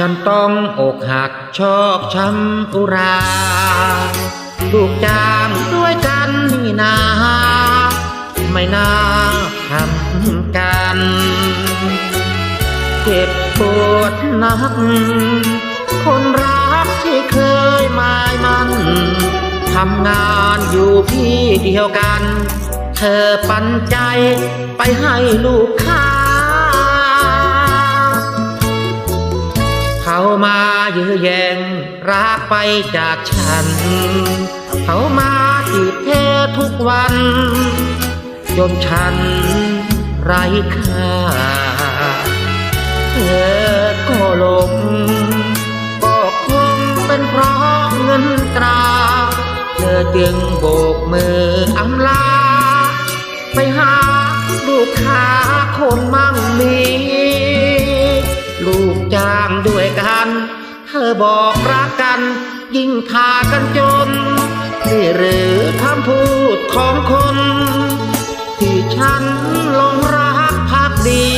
ฉันต้องอกหักชอกช้ำอุราลูกจางด้วยกันนี่นา ไม่น่าทำกันเก็บปวดนัก คนรักที่เคยหมายมัน ทำงานอยู่ที่เดียวกัน เธอปันใจไปให้ลูกค้า เขามาเยื้อแย่งรักไปจากฉัน เขามาจีบเธอทุกวัน จนฉันไร้ค่า เธอก็หลง จึงโบกมืออำลา ไปหาลูกค้าคนมั่งมี ลูกจ้างด้วยกัน เธอบอกรักกัน ยิ่งพากันจน นี่หรือคำพูดของคน ที่ฉันลงรักพักดี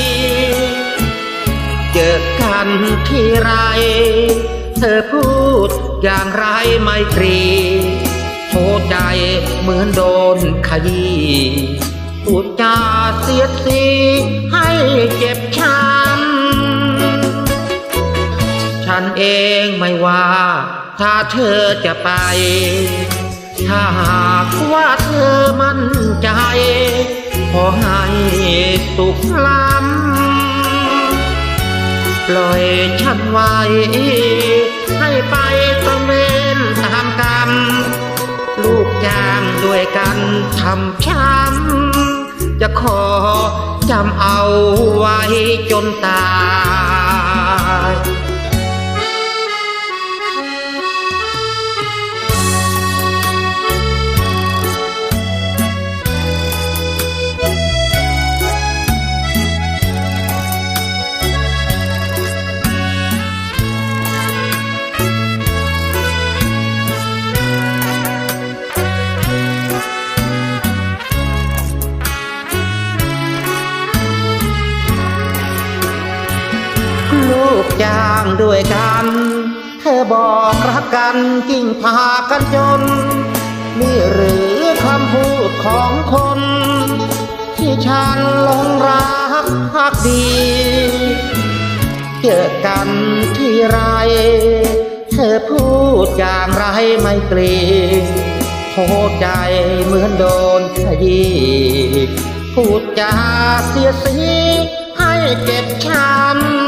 เจอกันที่ไร เธอพูดอย่างไรไม่ตรี โทใจเหมือนโดนขยี้พูดจาเสียดสีให้เจ็บช้ำฉันเองไม่ว่า ถ้าเธอจะไป ถ้าหากว่าเธอมั่นใจ ขอให้สุขล้ำปล่อยฉันไว้ กันทำช้ำจะขอจำเอาไว้จนตาย จ้างด้วยกัน เธอบอกรักกันจริงพากันจน นี่หรือคำพูดของคน ที่ฉันหลงรักพักดี เจอกันที่ไร เธอพูดอย่างไรไม่เกรงโทษใจเหมือนโดนขยี้พูดจาเสียสีให้เจ็บช้ำ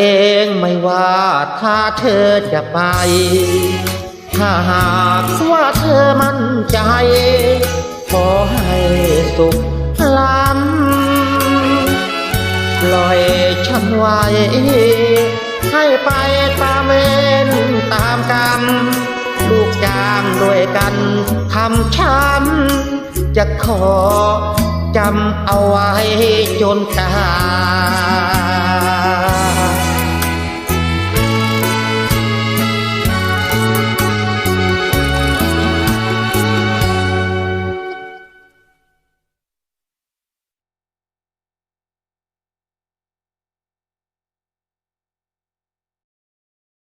เองไม่ว่าถ้าเธอจะไป ถ้าหากว่าเธอมั่นใจ ขอให้สุขล้ำปล่อยฉันไว้ ให้ไปตามเวรตามกรรม ลูกจ้างด้วยกันทำช้ำจะขอจำเอาไว้จนตาย